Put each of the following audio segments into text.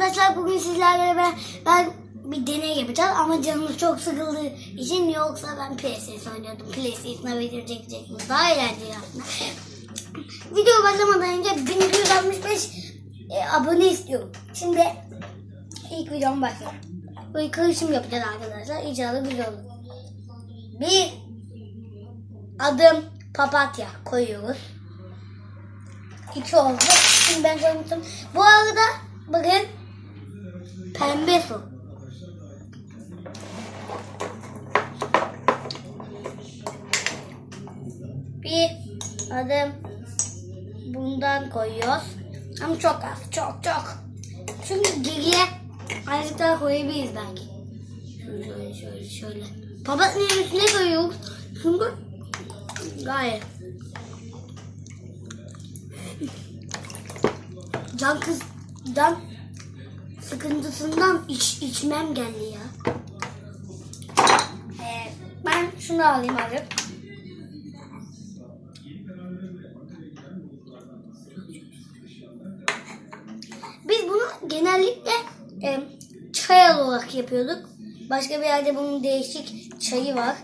arkadaşlar bugün sizlerle ben, ben bir deney yapacağız ama canımız çok sıkıldığı için yoksa ben PlayStation oynuyordum. PlayStation'a video çekecektim. Daha eğlenceli aslında. Video başlamadan önce 1265 e, abone istiyorum. Şimdi ilk videom başlıyor. Böyle karışım yapacağız arkadaşlar. İnşallah güzel olur. Bir adım papatya koyuyoruz. İki oldu. Şimdi ben koymuştum. Bu arada bakın adım bundan koyuyoruz. Ama çok az. Çok çok. Çünkü geriye azıcık daha koyabiliriz belki. Şöyle şöyle şöyle şöyle. Papatyanın üstüne koyuyoruz. Çünkü gayet. Can kız can sıkıntısından iç, içmem geldi ya. Ee, ben şunu alayım abi. Biz bunu genellikle e, çay olarak yapıyorduk. Başka bir yerde bunun değişik çayı var.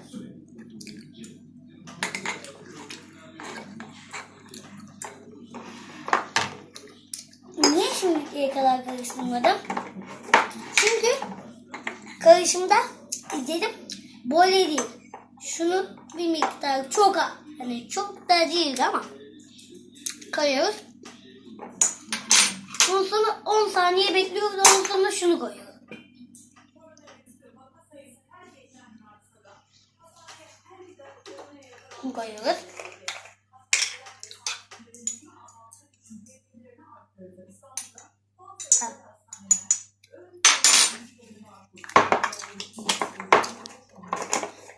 Niye şimdiye kadar karıştırmadım? Çünkü karışımda dedim böyle değil. Şunu bir miktar çok. Hani çok da değil ama koyuyoruz. Ondan sonra 10 saniye bekliyoruz. Ondan sonra şunu koyuyoruz. Bunu koyuyoruz.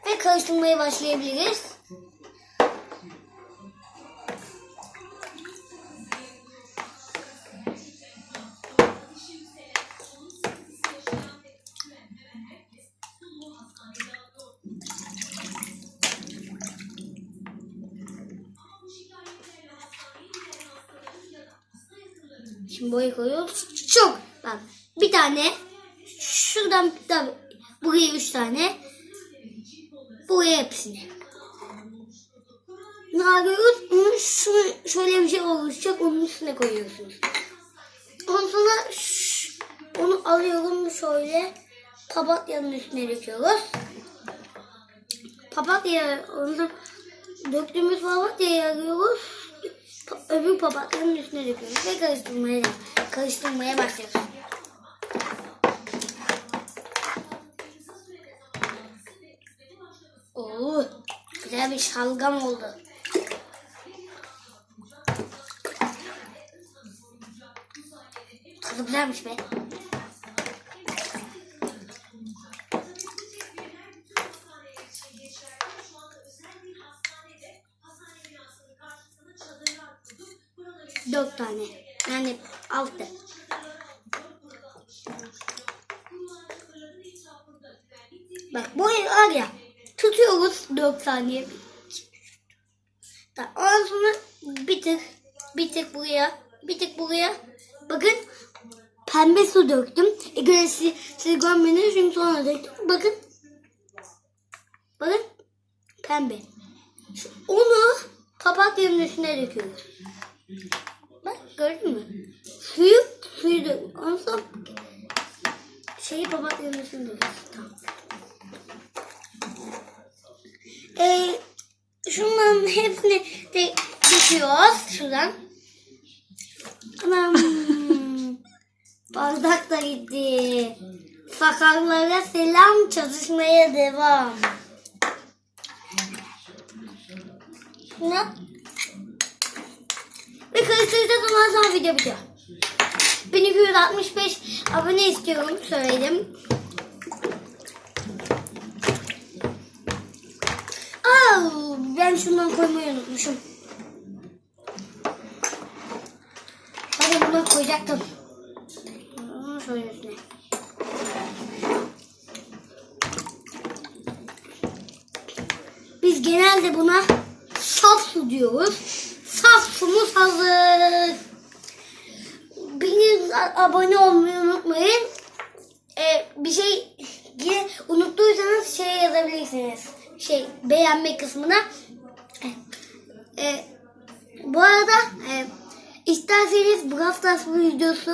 Ve karıştırmaya başlayabiliriz. Şimdi boya koyuyoruz. Çok. Bak bir tane. Şuradan tane. Buraya üç tane. Buraya hepsini. Ne yapıyoruz? Onu şu, şöyle bir şey oluşacak. Onun üstüne koyuyorsunuz. Ondan sonra onu alıyorum şöyle. Papatyanın üstüne döküyoruz. Papatya, onu döktüğümüz papatyayı alıyoruz. Öbür papatyanın üstüne döküyoruz ve karıştırmaya, karıştırmaya başlıyoruz. Oo, güzel bir şalgam oldu. Tadı güzelmiş be. Dört tane. Yani altı. Bak bu var ya tutuyoruz 4 saniye. Tamam, Ondan sonra bir tık bir tık buraya bir tık buraya bakın pembe su döktüm. E göre siz, siz görmediniz çünkü sonra döktüm. Bakın bakın pembe. Şu- onu papatyanın üstüne döküyoruz. Gördün mü? Suyu suyu dök. Ondan şeyi papatyanın üstüne. Tamam. Ee, şunların hepsini de döküyoruz şuradan. Anam. Bardak da gitti. Sakarlara selam çalışmaya devam. Ne? Ve karıştıracağız ondan sonra video bitiyor. 1265 abone istiyorum söyledim. Aa, ben şundan koymayı unutmuşum. Hadi bunu koyacaktım. Aa, Şöyle. Biz genelde buna saf diyoruz. Safumuz hazır. Beni abone olmayı unutmayın. Ee, bir şey unuttuysanız şey yazabilirsiniz. Şey beğenme kısmına. Ee, bu arada e, isterseniz Brawl Stars videosu,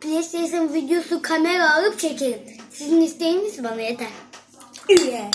PlayStation videosu kamera alıp çekelim. Sizin isteğiniz bana yeter. Yeah.